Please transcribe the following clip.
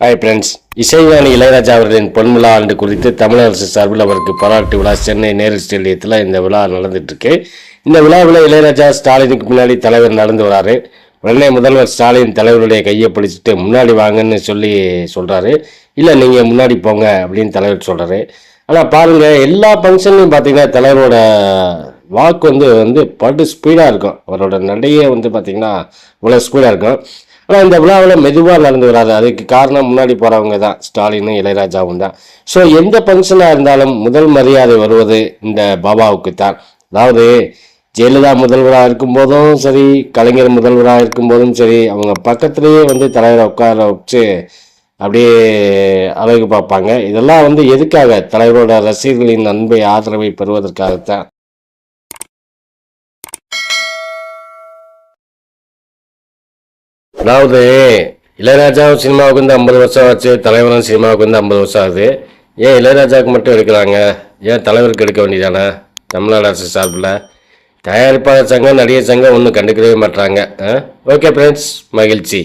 Hi friends இசைஞானி இளையராஜா அவர்களின் பொன்விழா ஆண்டு குறித்து தமிழரசு சார்பில் அவருக்கு பாராட்டு விழா சென்னை நேரு ஸ்டேடியத்தில் இந்த விழா நடந்துட்டுருக்கு. இந்த விழாவில் இளையராஜா ஸ்டாலினுக்கு முன்னாடி தலைவர் நடந்து வராரு. உடனே முதல்வர் ஸ்டாலின் தலைவருடைய கையை பிடிச்சிட்டு முன்னாடி வாங்கன்னு சொல்லி சொல்கிறாரு இல்லை நீங்கள் முன்னாடி போங்க அப்படின்னு தலைவர் சொல்கிறாரு ஆனால் பாருங்கள் எல்லா ஃபங்க்ஷன்லையும் பார்த்தீங்கன்னா தலைவரோட வாக்கு வந்து வந்து படு ஸ்பீடாக இருக்கும். அவரோட நடையே வந்து பார்த்தீங்கன்னா இவ்வளோ ஸ்பீடாக இருக்கும். ஆனால் இந்த விழாவில் மெதுவாக நடந்து வராது. அதுக்கு காரணம் முன்னாடி போகிறவங்க தான். ஸ்டாலினும் இளையராஜாவும் தான். ஸோ எந்த ஃபங்க்ஷனாக இருந்தாலும் முதல் மரியாதை வருவது இந்த பாபாவுக்கு தான். அதாவது ஜெயலலிதா முதல்வராக இருக்கும்போதும் சரி கலைஞர் முதல்வராக இருக்கும்போதும் சரி அவங்க பக்கத்துலேயே வந்து தலைவரை உட்கார வச்சு அப்படியே அழகு பார்ப்பாங்க. இதெல்லாம் வந்து எதுக்காக? தலைவரோட ரசிகர்களின் அன்பை ஆதரவை பெறுவதற்காகத்தான். அதாவது இளையராஜாவும் சினிமாவுக்கு வந்து ஐம்பது வருஷம் ஆச்சு தலைவரும் சினிமாவுக்கு வந்து ஐம்பது வருஷம் ஆகுது. ஏன் இளையராஜாவுக்கு மட்டும் எடுக்கிறாங்க ஏன் தலைவருக்கு எடுக்க வேண்டியதானே? தமிழ்நாடு அரசு சார்பில். தயாரிப்பாளர் சங்கம் நடிகர் சங்கம் ஒன்றும் கண்டுக்கவே மாட்டாங்க ஓகே ஃப்ரெண்ட்ஸ் மகிழ்ச்சி.